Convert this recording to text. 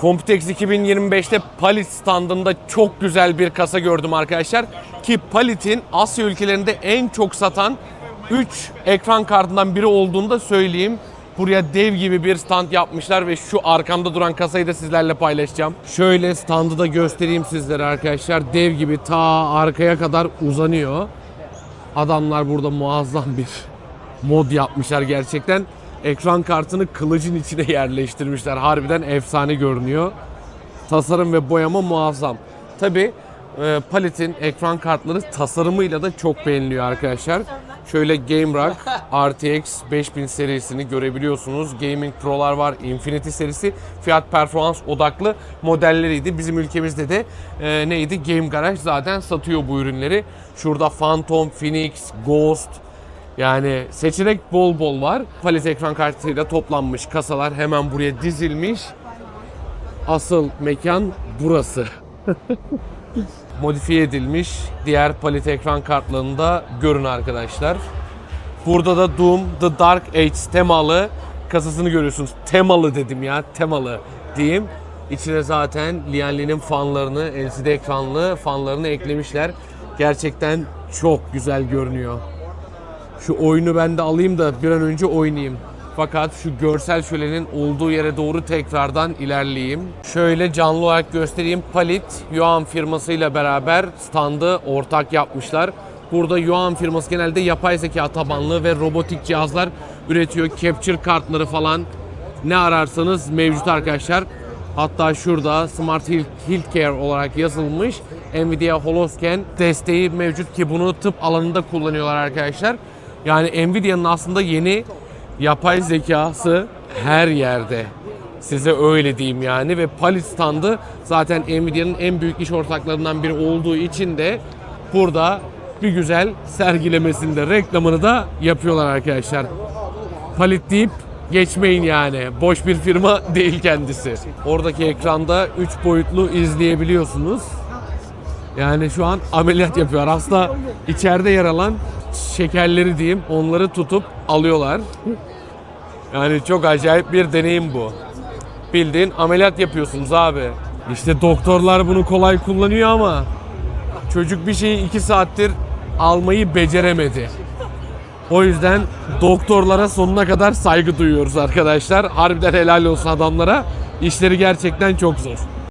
Computex 2025'te Palit standında çok güzel bir kasa gördüm arkadaşlar. Ki Palit'in Asya ülkelerinde en çok satan 3 ekran kartından biri olduğunu da söyleyeyim. Buraya dev gibi bir stand yapmışlar ve şu arkamda duran kasayı da sizlerle paylaşacağım. Şöyle standı da göstereyim sizlere arkadaşlar. Dev gibi ta arkaya kadar uzanıyor. Adamlar burada muazzam bir mod yapmışlar gerçekten. Ekran kartını kılıcın içine yerleştirmişler. Harbiden efsane görünüyor. Tasarım ve boyama muazzam. Tabi Palit'in ekran kartları tasarımıyla da çok beğeniliyor arkadaşlar. Şöyle GameRock RTX 5000 serisini görebiliyorsunuz. Gaming Pro'lar var. Infinity serisi fiyat performans odaklı modelleriydi. Bizim ülkemizde de e, neydi? Game Garage zaten satıyor bu ürünleri. Şurada Phantom, Phoenix, Ghost, yani seçenek bol bol var. Palet ekran kartıyla toplanmış kasalar hemen buraya dizilmiş. Asıl mekan burası. Modifiye edilmiş diğer palet ekran kartlarında görün arkadaşlar. Burada da Doom The Dark Age temalı kasasını görüyorsunuz. Temalı dedim ya, temalı diyeyim. İçine zaten Lian Li'nin fanlarını, LCD ekranlı fanlarını eklemişler. Gerçekten çok güzel görünüyor. Şu oyunu ben de alayım da bir an önce oynayayım. Fakat şu görsel şölenin olduğu yere doğru tekrardan ilerleyeyim. Şöyle canlı olarak göstereyim. Palit, Yuan firmasıyla beraber standı ortak yapmışlar. Burada Yuan firması genelde yapay zeka tabanlı ve robotik cihazlar üretiyor. Capture kartları falan ne ararsanız mevcut arkadaşlar. Hatta şurada Smart Health- Healthcare olarak yazılmış. Nvidia Holoscan desteği mevcut ki bunu tıp alanında kullanıyorlar arkadaşlar. Yani Nvidia'nın aslında yeni yapay zekası her yerde. Size öyle diyeyim yani ve Palit standı zaten Nvidia'nın en büyük iş ortaklarından biri olduğu için de burada bir güzel sergilemesinde reklamını da yapıyorlar arkadaşlar. Palit deyip geçmeyin yani. Boş bir firma değil kendisi. Oradaki ekranda 3 boyutlu izleyebiliyorsunuz. Yani şu an ameliyat yapıyor. Aslında içeride yer alan şekerleri diyeyim onları tutup alıyorlar. Yani çok acayip bir deneyim bu. Bildiğin ameliyat yapıyorsunuz abi. İşte doktorlar bunu kolay kullanıyor ama çocuk bir şeyi 2 saattir almayı beceremedi. O yüzden doktorlara sonuna kadar saygı duyuyoruz arkadaşlar. Harbiden helal olsun adamlara. İşleri gerçekten çok zor.